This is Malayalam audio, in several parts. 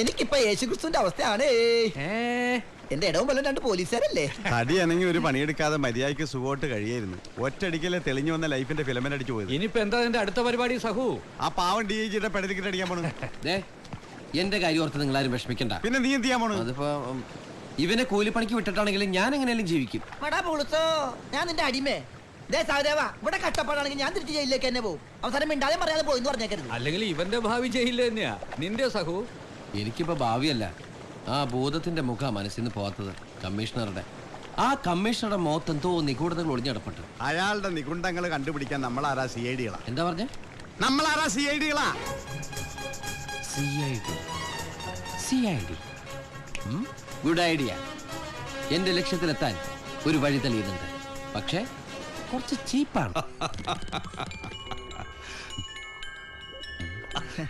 എനിക്കിപ്പോ യേശുക്രിസ്തുവിന്റെ അവസ്ഥയാണ്. എന്റെ ഇടവും വല്ല രണ്ട് പോലീസുകാരല്ലേ? തടിയാണെങ്കിൽ ഒരു പണിയെടുക്കാതെ മര്യാദയ്ക്ക് സുഖമായിട്ട് കഴിയായിരുന്നു. ഒറ്റയടിക്കലെ തെളിഞ്ഞു വന്ന ലൈഫിന്റെ ഫിലമെന്റ് അടിച്ചു പോയത്. ഇനിയിപ്പോ എന്താ എന്റെ അടുത്ത പരിപാടി സഹു? ആ പാവം ഡി ഐ ജിയുടെ പെടലിക്കിട്ട് അടിക്കാൻ പോണു. ദേ, എന്റെ കാര്യം ഓർത്ത് നിങ്ങൾ ആരും വിഷമിക്കണ്ട. പിന്നെ നീ എന്ത് ചെയ്യാൻ പോണു? അതിപ്പോ ഇവനെ കൂലിപ്പണിക്ക് വിട്ടിട്ടാണെങ്കിലും ഞാൻ എങ്ങനെയാലും ജീവിക്കും. ഞാൻ നിന്റെ അടിമേ. ദേ സഹദേവ ഇവിടെ കഷ്ടപ്പാടാണെങ്കിൽ ഞാൻ തിരിച്ച് ജയിലിലേക്ക് തന്നെ പോകും അവസാനം മിണ്ടാതെ പറയാതെ പോയി എന്ന് പറഞ്ഞേക്കരുത്. അല്ലെങ്കിൽ ഇവന്റെ ഭാവി ജയിലിൽ തന്നെയാ. നിന്റെ സഹു. എനിക്കിപ്പോ ഭാവിയല്ല. ആ ഭൂതത്തിന്റെ മുഖ മനസ്സിൽ നിന്ന് പോകാത്തത് കമ്മീഷണറുടെ. ആ കമ്മീഷണറുടെ മുഖത്ത് എന്തോ നിഗൂഢതകൾ ഒളിഞ്ഞടപ്പെട്ടു അയാളുടെ നികുണ്ടങ്ങൾ കണ്ടുപിടിക്കാൻ നമ്മളാരാ സി ഐ ഡികളാ എന്താ പറഞ്ഞ? നമ്മളാരാ C I ഡികളാ C I D C I D good idea എന്റെ ലക്ഷ്യത്തിലെത്താൻ ഒരു വഴി തെളിയുന്നുണ്ട്. പക്ഷേ കുറച്ച് ചീപ്പാണ്.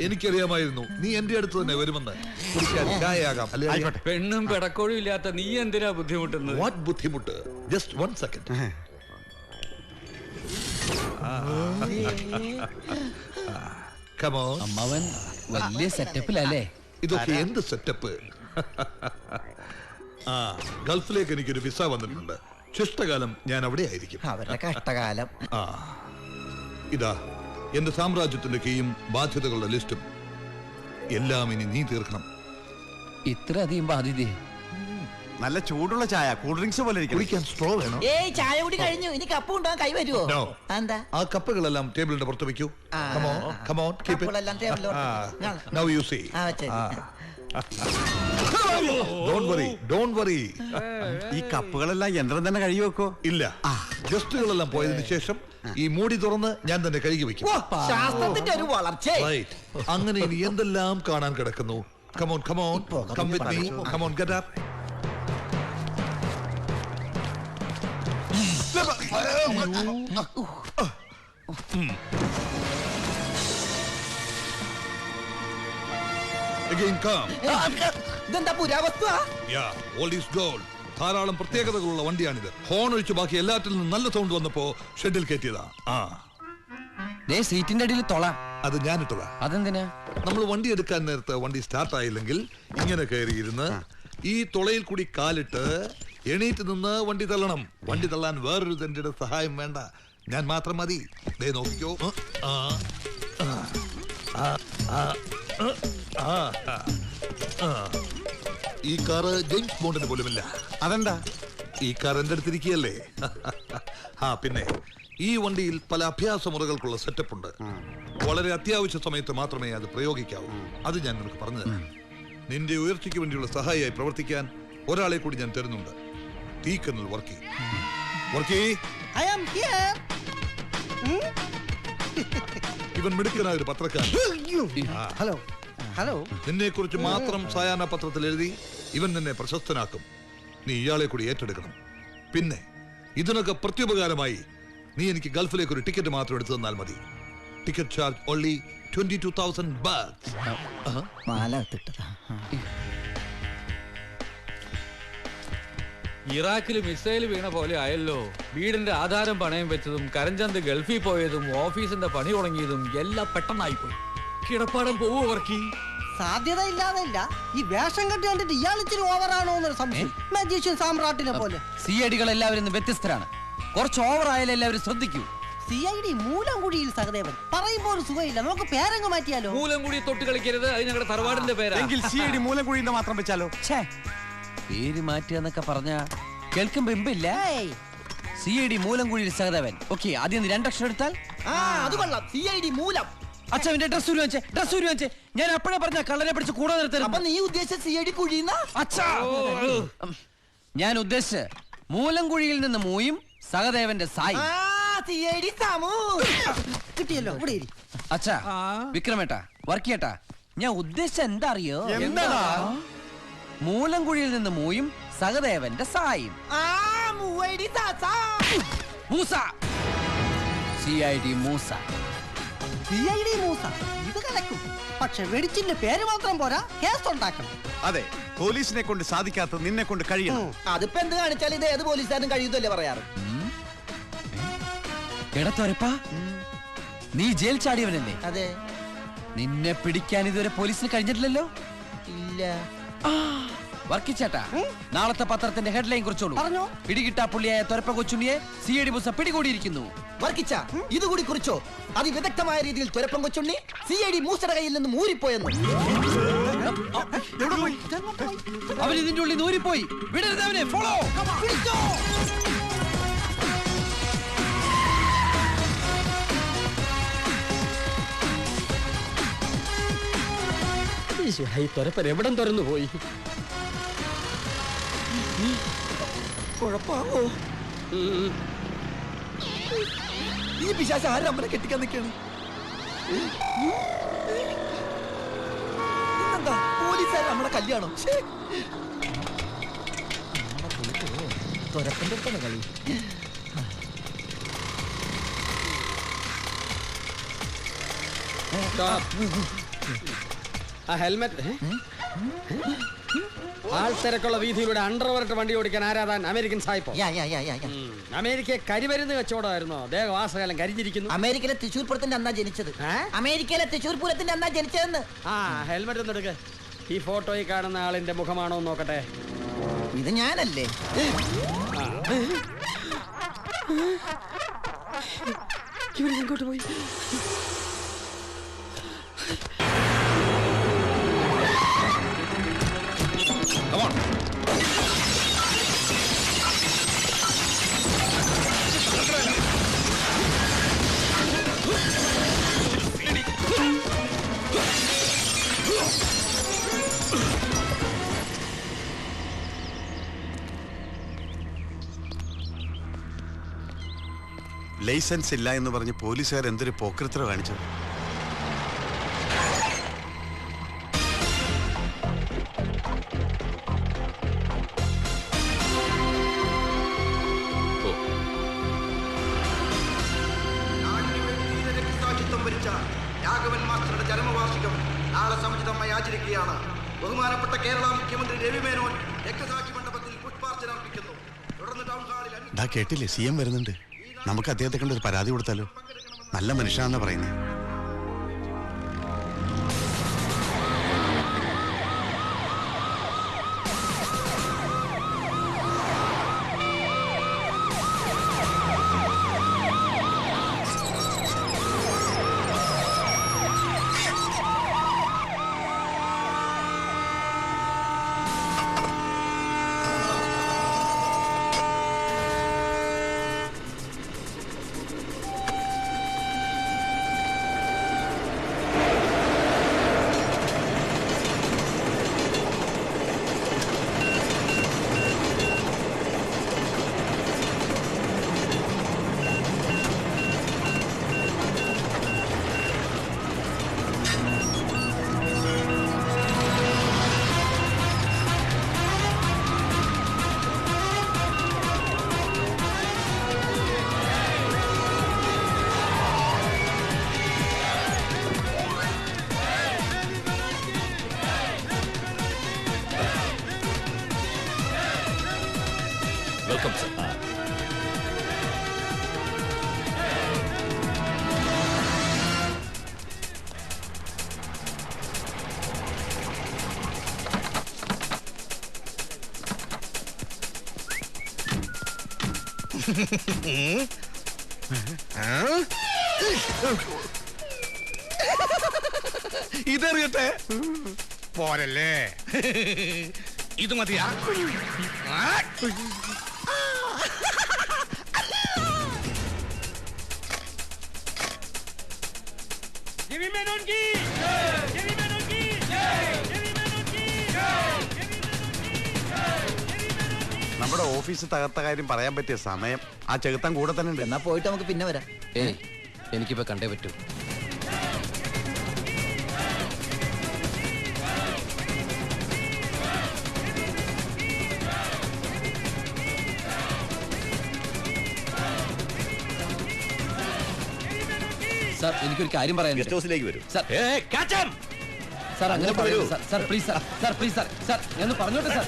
എനിക്കറിയാമായിരുന്നു. നീ എന്റെ അടുത്ത് തന്നെ വരുമെന്ന്. കുടിക്കാൻ ചായയാകാം. അല്ലേ? ആയിക്കോട്ടെ. പെണ്ണും പെടക്കോഴും ഇല്ലാത്ത നീ എന്തിനാ ബുദ്ധിമുട്ടുന്നത്? വാട്ട് ബുദ്ധിമുട്ട്? Just one second come on അമ്മവൻ വലിയ സെറ്റപ്പിലല്ലേ? ഇതൊക്കെ എന്ത് സെറ്റപ്പ്? ആ ഗൾഫിലേക്ക് എനിക്കൊരു വിസ വന്നിട്ടുണ്ട്. ശിഷ്ടകാലം ഞാൻ അവിടെ ആയിരിക്കും അവരുടെ കഷ്ടകാലം. ആ. ഇതാ എന്റെ സാമ്രാജ്യത്തിന്റെ കീയും ബാധ്യതകളുടെ ലിസ്റ്റും. എല്ലാം ഇനി നീ തീർക്കണം. ഇത്ര അധികം ബാധ്യത നല്ല ചൂടുള്ള ചായ കൂൾ ഡ്രിങ്ക്സ് പോലെ കുടിക്കാൻ സ്ട്രോ വേണം? ഏയ് ചായ കൂടി കഴിഞ്ഞു. ഇനി കപ്പ് ഉണ്ടോ കൈ വരുവോ? No. എന്താ ആ കപ്പുകളെല്ലാം ടേബിളിന്റെ പുറത്ത് വെക്കൂ. ആ. കമോൺ കമോൺ കീപ് കപ്പുകളെല്ലാം ടേബിളിൽ നൗ യു സീ ആ, വെച്ചേ ഡോണ്ട് വറി ഡോണ്ട് വറി ഈ കപ്പുകളെല്ലാം യന്ത്രം തന്നെ കഴുകി വെക്കോ? ഇല്ല. ഗസ്റ്റുകളെല്ലാം പോയതിനു ശേഷം ഈ മൂടി തുറന്ന് ഞാൻ തന്നെ കഴുകി വെക്കും ശാസ്ത്രത്തിന്റെ ഒരു വളർച്ച Right. അങ്ങനെ ഇനി എന്തെല്ലാം കാണാൻ കിടക്കുന്നു? Come on come on come with me come on get up Again come. ഇതെന്താ പുരാവസ്തു Yeah, old is gold. ധാരാളം പ്രത്യേകതകളുള്ള വണ്ടിയാണിത്. ഹോൺ ഒഴിച്ച് ബാക്കി എല്ലാറ്റിൽ നിന്നും നല്ല സൗണ്ട് വന്നപ്പോ ഷെഡിൽ കയറ്റിയതാ. ആ. ദേ സീറ്റിന്റെ അടിയിൽ തൊള. അത് ഞാനിട്ടതാ. അതെന്തിനാ? നമ്മൾ വണ്ടി എടുക്കാൻ നേരത്ത് വണ്ടി സ്റ്റാർട്ട് ആയില്ലെങ്കിൽ ഇങ്ങനെ കയറിയിരുന്ന് ഈ തുളയിൽ കൂടി കാലിട്ട് എണീറ്റ് നിന്ന് വണ്ടി തള്ളണം. വണ്ടി തള്ളാൻ വേറൊരു തന്റെ സഹായം വേണ്ട. ഞാൻ മാത്രം മതി. ദേ നോക്കിയോ ആ, ആ, ആ, ആ, ആ, ആ, ആ. ഈ കാറ് ജെയിംസ് ബോണ്ടിന് പോലുമില്ല. അതെന്താ? ഈ കാർ എന്റെ അടുത്തിരിക്കുകയല്ലേ? ആ പിന്നെ ഈ വണ്ടിയിൽ പല അഭ്യാസ മുറകൾക്കുള്ള സെറ്റപ്പ് ഉണ്ട് വളരെ അത്യാവശ്യ സമയത്ത് മാത്രമേ അത് പ്രയോഗിക്കാവൂ. അത് ഞാൻ നിനക്ക് പറഞ്ഞു തരാം നിന്റെ ഉയർച്ചയ്ക്ക് വേണ്ടിയുള്ള സഹായിയായി പ്രവർത്തിക്കാൻ ഒരാളെ കൂടി ഞാൻ തരുന്നുണ്ട്. തീക്കനൽ Varkey Varkey I am here ഇവൻ മിടുക്കനായ ഒരു പത്രക്കാരൻ. ഹലോ ഹലോ നിന്നെ കുറിച്ച് മാത്രം സായാഹ്ന പത്രത്തിൽ എഴുതി ഇവൻ നിന്നെ പ്രശസ്തനാക്കും. നീ ഇയാളെ കൂടി ഏറ്റെടുക്കണം. പിന്നെ ഇതിനൊക്കെ പ്രത്യുപകാരമായി നീ എനിക്ക് ഗൾഫിലേക്ക് ഒരു ടിക്കറ്റ് മാത്രം എടുത്തു തന്നാൽ മതി. Ticket charge only twenty two thousand bags ഇറാഖിൽ മിസൈൽ വീണ പോലെ ആയല്ലോ. വീടിന്റെ ആധാരം പണയം വെച്ചതും കരഞ്ചന്ത് ഗൾഫിൽ പോയതും ഓഫീസിന്റെ പണി തുടങ്ങിയതും എല്ലാം പെട്ടെന്നായിപ്പോയി. കിടപ്പാടം പോവോ വർക്കി? സാധ്യത ഇല്ലാതില്ല ഈ വേഷം കെട്ടി കണ്ടിട്ട് ഇയാൾ ഇച്ചിരി ഓവറാണോ എന്നൊരു സംശയം. മജീഷ്യൻ സാമ്രാട്ടിനെ പോലെ. സി ഐ ഡികൾ എല്ലാവരും ഇന്ന് വ്യത്യസ്തരാണ്. കുറച്ച് ഓവർ ആയാലും എല്ലാവരും ശ്രദ്ധിക്കൂ. സി ഐ ഡി മൂലംകുടിയിൽ സഹദേവൻ. പറയുമ്പോൾ ഒരു സുഖമില്ല. നമുക്ക് പേരങ്ങ് മാറ്റിയാലോ? മൂലം കൂടി തൊട്ട് കളിക്കരുത്. അത് ഞങ്ങളുടെ തറവാടിന്റെ പേരാ. എങ്കിൽ സി ഐ ഡി മൂലം കുഴിയുന്ന മാത്രം വെച്ചാലോ? ഛേ. പേര് മാറ്റുക എന്നൊക്കെ പറഞ്ഞ കേൾക്കുമ്പോ ഇമ്പില്ല. ഏയ്, സി ഐ ഡി മൂലംകുഴിയിൽ സഹദേവൻ. ഓക്കെ ആദ്യം രണ്ടക്ഷരം എടുത്താൽ? ആ അത് കൊള്ളാം. സി ഐ ഡി മൂലം. അച്ഛന്റെ ഡ്രസ് ഉരു വെച്ചേ ഡ്രസ് ഉരു വെച്ചേ ഞാൻ അപ്പോഴേ പറഞ്ഞ കള്ളനെ പിടിച്ച് കൂടെ അപ്പൊ നിർത്തരുത് നീ ഉദ്ദേശിച്ച സി ഐ ഡി കുഴിയുന്ന? അച്ഛാ. ഞാൻ ഉദ്ദേശിച്ച് മൂലംകുഴിയിൽ നിന്ന് മൂയും സഹദേവന്റെ സായി. ആ സി ഐ ഡി സാമു. കിട്ടിയല്ലോ ഇവിടെ ഇരി. അച്ഛാ വിക്രമേട്ടാ വർക്കിയേട്ടാ ഞാൻ ഉദ്ദേശിച്ച എന്താ? അറിയോ എന്താടാ? മൂലംകുഴിയിൽ നിന്ന് മൂയും സഹദേവന്റെ സായും. ആ മൂവൈഡി Moosa. C I D Moosa. C I D Moosa. ഇത് കലക്കും. പക്ഷെ വെടിച്ചിന്റെ പേര് മാത്രം പോരാ കേസ് ഉണ്ടാക്കണം. അതെ പോലീസിനെ കൊണ്ട് സാധിക്കാത്ത നിന്നെ കൊണ്ട് കഴിയണം. അതിപ്പോ എന്ത് കാണിച്ചാൽ ഇത് ഏത് പോലീസുകാരും കഴിയുന്നല്ലേ പറയാറ്? എടത്തോരപ്പാ. നീ ജയിൽ ചാടിയവനല്ലേ? അതെ. നിന്നെ പിടിക്കാൻ ഇതുവരെ പോലീസിന് കഴിഞ്ഞിട്ടില്ലല്ലോ? ഇല്ല. വർക്കിച്ചേട്ടാ. നാളത്തെ പത്രത്തിന്റെ ഹെഡ്ലൈൻ കുറിച്ചോളൂ. പറഞ്ഞോ. പിടികിട്ടാ പുള്ളിയായ തൊരപ്പ കൊച്ചുണ്ണിയെ സി ഐ ഡി ബുസ പിടികൂടിയിരിക്കുന്നു. വർക്കിച്ച ഇതുകൂടി കുറിച്ചോ? അതിവിദഗ്ധമായ രീതിയിൽ തുരപ്പം കൊച്ചുണ്ണി സി ഐ ഡി മൂസയുടെ കയ്യിൽ നിന്ന് മൂരിപ്പോയെന്ന് അവൻ ഇതിന്റെ ഉള്ളിൽ ഊരിപ്പോയി. വിടരുത് അവനെ ഫോളോ പിടിച്ചോ. ഈ തൊരപ്പൻ എവിടം തുറന്നു പോയി കുഴപ്പാവോ ഈ പിശാശ ആരും അമ്മനെ കെട്ടിക്കാൻ നിൽക്കാണ് ഇന്നെന്താ പോലീസുകാർ നമ്മളെ കല്യാണം ഛേ. തുരപ്പന്റെ അടുത്താണ് കളി ആ ഹെൽമെറ്റ് ആൾ തിരക്കുള്ള വീതിയിലൂടെ അണ്ടർവർട്ട് വണ്ടി ഓടിക്കാൻ ആരാധാൻ അമേരിക്കൻ സായിപ്പോ? യാ യാ യാ യാ യാ അമേരിക്കയെ കരിമരുന്ന് കച്ചവടമായിരുന്നോ. ദേഹവാസകാലം കരിഞ്ഞിരിക്കുന്നു. അമേരിക്കയിലെ തൃശ്ശൂർ പൂരത്തിന്റെ അന്നാ ജനിച്ചത്. അമേരിക്കയിലെ തൃശ്ശൂർ പൂരത്തിന്റെ അന്നാ ജനിച്ചതെന്ന്. ആ ഹെൽമെറ്റ് ഒന്ന് എടുക്ക്. ഈ ഫോട്ടോയിൽ കാണുന്ന ആളിന്റെ മുഖമാണോ എന്ന് നോക്കട്ടെ. ഇത് ഞാനല്ലേ? ഇങ്ങോട്ട് പോയി. ലൈസൻസ് ഇല്ല എന്ന് പറഞ്ഞ് പോലീസുകാർ എന്തൊരു പോക്കൃത്ര കാണിച്ചത്? രാഘവൻ മാസ്റ്ററുടെ ജന്മവാർഷികം നാളെ സമുചിതമായി ആചരിക്കുകയാണ്. ബഹുമാനപ്പെട്ട കേരള മുഖ്യമന്ത്രി രവി മേനോൻ രക്തസാക്ഷി മണ്ഡപത്തിൽ പുഷ്പാർച്ചന അർപ്പിക്കുന്നു. തുടർന്ന് ടൗൺ ഹാളിൽ അനു- ഡാ കേട്ടില്ലേ? സി എം വരുന്നുണ്ട്. നമുക്ക് അദ്ദേഹത്തെ കണ്ട് ഒരു പരാതി കൊടുത്താലോ? നല്ല മനുഷ്യനാണെന്ന് പറയുന്നത് വെൽക്കം സർ. ഇതറിയട്ടെ? പോരല്ലേ? ഇത് മതിയാ? നമ്മുടെ ഓഫീസ് തകർത്ത കാര്യം പറയാൻ പറ്റിയ സമയം ആ ചെകുത്താൻ കൂടെ തന്നെ ഉണ്ട്. എന്നാ പോയിട്ട് നമുക്ക് പിന്നെ വരാം. ഏ എനിക്കിപ്പോ കണ്ടേ പറ്റൂ. സാർ എനിക്കൊരു കാര്യം പറയാനുണ്ട്. ഹൗസിലേക്ക് വരും. സാർ സാർ അങ്ങനെ പറയൂ sir sir please sir sir please sir sir ഞാൻ പറഞ്ഞോട്ടെ സാർ?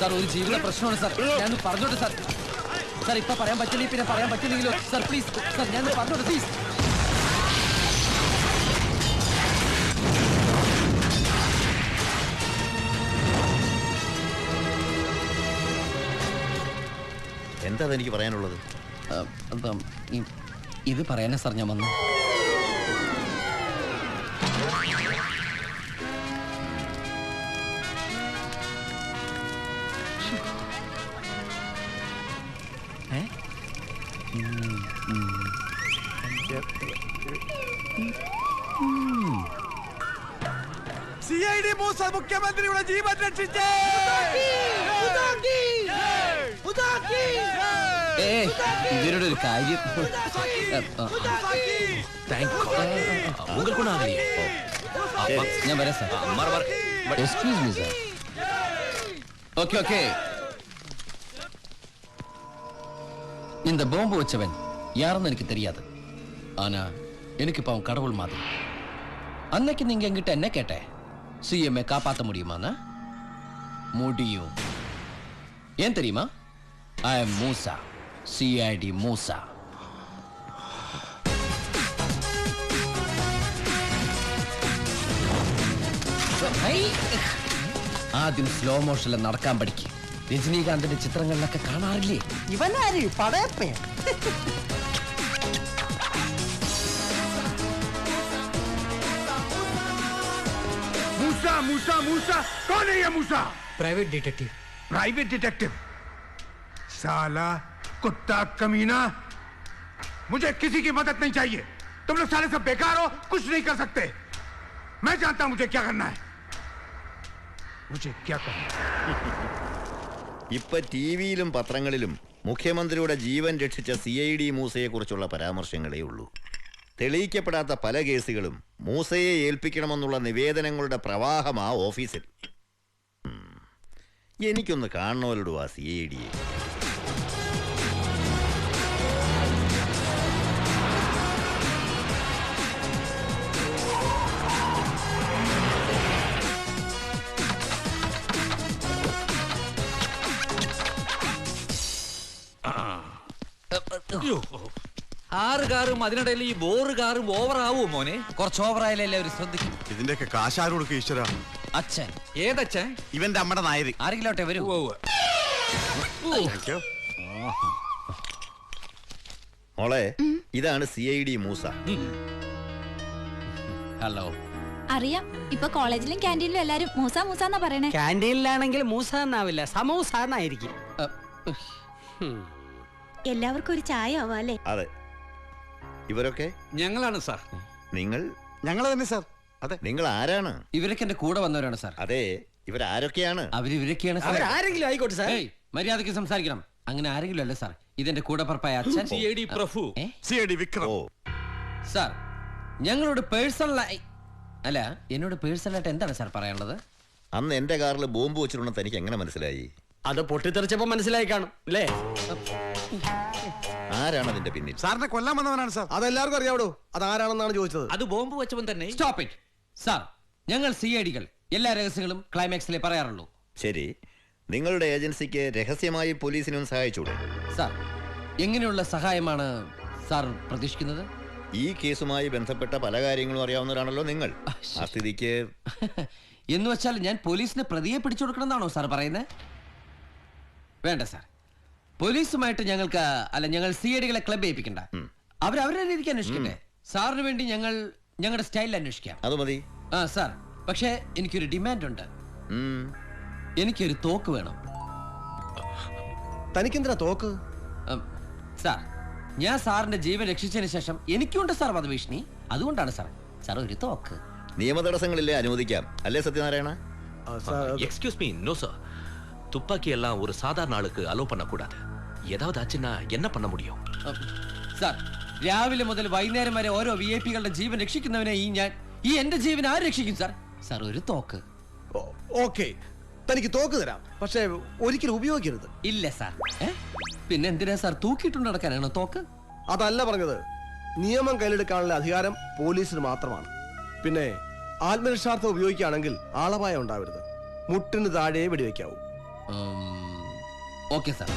സാർ ഒരു ജീവിത പ്രശ്നമാണ് സാർ. ഞാൻ പറഞ്ഞോട്ടെ സാർ. സാർ ഇപ്പൊ പറയാൻ പറ്റില്ല പിന്നെ പറയാൻ പറ്റില്ലെങ്കിലോ? സാർ പ്ലീസ് സാർ ഞാൻ പറഞ്ഞോട്ടെ പ്ലീസ് എന്താ എനിക്ക് പറയാനുള്ളത്? ഇത് പറയാനാ സാർ ഞാൻ വന്നു. സി ഐ ഡി മൂസ മുഖ്യമന്ത്രിയുടെ ജീവൻ രക്ഷിച്ചേ ഏ ഇവരുടെ ഒരു കാര്യം ആ, ആ, ഞാൻ വരാം sir excuse me sir okay okay இந்த பாம்பு வச்சவன் யாருன்னு எனக்கு தெரியாது ஆனா எனக்கு இப்போ அவன் கடவுள் மாதிரி அன்னைக்கு நீங்க என்கிட்ட என்ன கேட்ட சிஎம்ஏ காப்பாற்ற முடியுமாண்ணா முடியும் ஏன் தெரியுமா I am Moosa CID Moosa hi. ആദ്യം സ്ലോ മോഷനിൽ നടക്കാൻ പഠിക്കും രജനീകാന്തിന്റെ ചിത്രങ്ങളിലൊക്കെ കാണാറില്ലേ ഇവനാര് പടയപ്പേ मूसा मूसा मूसा कौन है ये Moosa private detective private detective साला कुत्ता कमीना मुझे किसी की मदद नहीं चाहिए तुम लोग साले सब बेकार हो कुछ नहीं कर सकते मैं जानता हूं मुझे क्या करना है मुझे क्या करना है ഇപ്പൊ ടി വിയിലും പത്രങ്ങളിലും മുഖ്യമന്ത്രിയുടെ ജീവൻ രക്ഷിച്ച സി ഐ ഡി മൂസയെ കുറിച്ചുള്ള പരാമർശങ്ങളേ ഉള്ളൂ തെളിയിക്കപ്പെടാത്ത പല കേസുകളും മൂസയെ ഏൽപ്പിക്കണമെന്നുള്ള നിവേദനങ്ങളുടെ പ്രവാഹമാ ഓഫീസിൽ. എനിക്കൊന്ന് കാണണമല്ലോ ആ സി ഐ ഡിയെ. ആറ് കാറും അതിനിടയിൽ ഈ ബോറ് കാറും ഓവർ ആവുമോ മോനെ? കുറച്ച് ഓവറായാലേ എല്ലാവരും ശ്രദ്ധിക്കും. ഇതിന്റെയൊക്കെ കാശാര് കൊടുക്കും ഈശ്വര. അച്ഛൻ. ഏതച്ഛൻ? ഇവന്റെ അമ്മയുടെ നായര്. ആരെങ്കിലോട്ടെ വരൂ. മോളെ ഇതാണ് C I D Moosa. Hello. അറിയാം. ഇപ്പൊ കോളേജിലും ക്യാന്റീനിലും എല്ലാരും മൂസ മൂസ എന്നാ പറയണേ. ക്യാന്റീനിലാണെങ്കിൽ മൂസ എന്നാവില്ല സമൂസ എന്നായിരിക്കും എല്ലാവർക്കും ഒരു ചായ ആവാല്ലേ അതെ. ഇവരൊക്കെ? ഞങ്ങളാണ് സാർ. നിങ്ങൾ? ഞങ്ങൾ തന്നെ സാർ. അതെ. നിങ്ങൾ ആരാണ്? ഇവരൊക്കെ എന്റെ കൂടെ വന്നവരാണ് സാർ. അതെ ഇവരാരൊക്കെയാണ്? അവർ ഇവരൊക്കെയാണ് സാർ. അവരാരെങ്കിലും ആയിക്കോട്ടെ സാർ. ഏയ്, മര്യാദയ്ക്ക് സംസാരിക്കണം. അങ്ങനെ ആരെങ്കിലും അല്ല സാർ. ഇതെന്റെ കൂടെ പറപ്പായ അച്ഛൻ. C I D Prabhu. ഏ? C I D Vikram. Oh. Sir ഞങ്ങളോട് പേഴ്സണലായി അല്ല എന്നോട് പേഴ്സണലായിട്ട് എന്താണ് സാർ പറയാനുള്ളത്? അന്ന് എന്റെ കാറിൽ ബോംബ് വെച്ചിട്ടുണ്ടെന്ന് തനിക്ക് എങ്ങനെ മനസ്സിലായി? അത് പൊട്ടിത്തെറിച്ചപ്പോ മനസ്സിലായി കാണും അല്ലേ? ആരാണ് അതിന്റെ പിന്നിൽ? സാറിനെ കൊല്ലാൻ വന്നവനാണ് സാർ. അതെല്ലാവർക്കും അത് ആരാണെന്നാണ് ചോദിച്ചത്? അത് ബോംബ് വെച്ചവൻ തന്നെ. സ്റ്റോപ്പ് ഇറ്റ് സാർ ഞങ്ങൾ സി ഐ ഡികൾ എല്ലാ രഹസ്യങ്ങളും ക്ലൈമാക്സിലെ പറയാറുള്ളൂ. ശരി. നിങ്ങളുടെ ഏജൻസിക്ക് രഹസ്യമായി പോലീസിനും സഹായിച്ചൂടെ? സാർ എങ്ങനെയുള്ള സഹായമാണ് സാർ പ്രതീക്ഷിക്കുന്നത്? ഈ കേസുമായി ബന്ധപ്പെട്ട പല കാര്യങ്ങളും അറിയാവുന്നവരാണല്ലോ നിങ്ങൾ. ആ സ്ഥിതിക്ക് എന്ന് വെച്ചാൽ ഞാൻ പോലീസിനെ പ്രതിയെ പിടിച്ചു കൊടുക്കണം എന്നാണോ സാർ പറയുന്നത്? വേണ്ട സാർ പോലീസുമായിട്ട് ഞങ്ങൾക്ക് അല്ല ഞങ്ങൾ സി ഐഡികളെ ക്ലബ് ഏൽപ്പിക്കണ്ട. അവർ അവരുടെ രീതിക്ക് അന്വേഷിക്കട്ടെ. സാറിന് വേണ്ടി ഞങ്ങൾ ഞങ്ങളുടെ സ്റ്റൈലിൽ അന്വേഷിക്കാം. അത് മതി. ആ സാർ. പക്ഷേ എനിക്കൊരു ഡിമാൻഡ് ഉണ്ട് എനിക്കൊരു തോക്ക് വേണം. തനിക്കെന്തിനാ തോക്ക്? സാർ ഞാൻ സാറിന്റെ ജീവൻ രക്ഷിച്ചതിന് ശേഷം എനിക്കുണ്ട് സാർ വധഭീഷണി. അതുകൊണ്ടാണ് സാർ സാർ ഒരു തോക്ക്. നിയമതടസ്സങ്ങളില്ലേ അനുവദിക്കാം. അല്ലേ Sathyanarayana excuse me no sir துப்பாக்கி எல்லாம் ஒரு சாதாரண ஆளுக்கு அலோ பண்ணக்கூடாது ஏதாவது ஆச்சுன்னா என்ன பண்ண முடியும் ഉം, സാർ രാവിലെ മുതൽ വൈകുന്നേരം വരെ ഓരോ വി ഐ പികളുടെ ജീവൻ രക്ഷിക്കുന്നവനെ ഈ ഞാൻ ഈ എന്റെ ജീവൻ ആര് രക്ഷിക്കും സാർ സാർ ഒരു തോക്ക് ഓക്കെ തനിക്ക് തോക്ക് തരാം പക്ഷേ ഒരിക്കലും ഉപയോഗിക്കരുത് ഇല്ല സാർ ഏ? പിന്നെ എന്തിനാ സാർ തൂക്കിയിട്ടുണ്ട് നടക്കാനാണോ തോക്ക് അതല്ല പറഞ്ഞത് നിയമം കയ്യിലെടുക്കാനുള്ള അധികാരം പോലീസിന് മാത്രമാണ് പിന്നെ ആത്മരക്ഷാർത്ഥം ഉപയോഗിക്കുകയാണെങ്കിൽ ആളപായം ഉണ്ടാവരുത് മുട്ടിന് താഴെ വെടിവെക്കാവൂ ഓക്കെ സാർ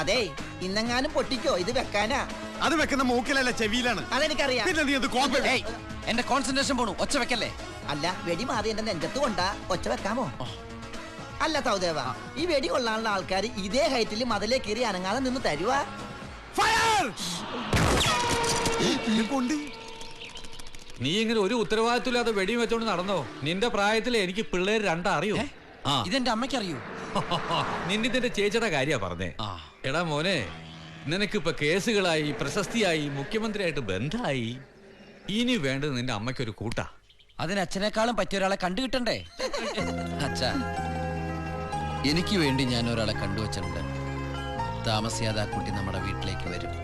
അതെ ഇന്നെങ്ങാനും പൊട്ടിക്കോ? ഇത് വെക്കാനാ? അത് വെക്കുന്ന മൂക്കിലല്ല ചെവിയിലാണ്. അതെനിക്കറിയാം. പിന്നെ നീ അത് കോപ്പി ഏയ് എന്റെ കോൺസെൻട്രേഷൻ പോണു. ഒച്ച വെക്കല്ലേ? അല്ല വെടി മാറി എന്റെ നെഞ്ചത്ത് കൊണ്ടാ ഒച്ച വെക്കാമോ? അല്ല സൗദേവ ഈ വെടി കൊള്ളാനുള്ള ആൾക്കാർ ഇതേ ഹൈറ്റിൽ മതിലേ കീറി അനങ്ങാതെ നിന്ന് തരുവാ. നീ ഇങ്ങനെ ഒരു ഉത്തരവാദിത്തമില്ലാതെ വെടിയും വെച്ചോണ്ട് നടന്നോ? നിന്റെ പ്രായത്തിൽ എനിക്ക് പിള്ളേർ രണ്ടറിയോ. ഇതെന്റെ അമ്മയ്ക്ക് അറിയൂ നിന്റെ ഇതിന്റെ ചേച്ചിയുടെ കാര്യ പറഞ്ഞേ. എടാ മോനെ നിനക്കിപ്പൊ കേസുകളായി പ്രശസ്തിയായി മുഖ്യമന്ത്രിയായിട്ട് ബന്ധമായി ഇനി വേണ്ടത് നിന്റെ അമ്മയ്ക്കൊരു കൂട്ടാ. അതിന് അച്ഛനേക്കാളും പറ്റിയ ഒരാളെ കണ്ടുകിട്ടണ്ടേ? അച്ഛാ. എനിക്ക് വേണ്ടി ഞാൻ ഒരാളെ കണ്ടുവച്ചിട്ടുണ്ട്. താമസിയാതെ ആ കുട്ടി നമ്മുടെ വീട്ടിലേക്ക് വരും.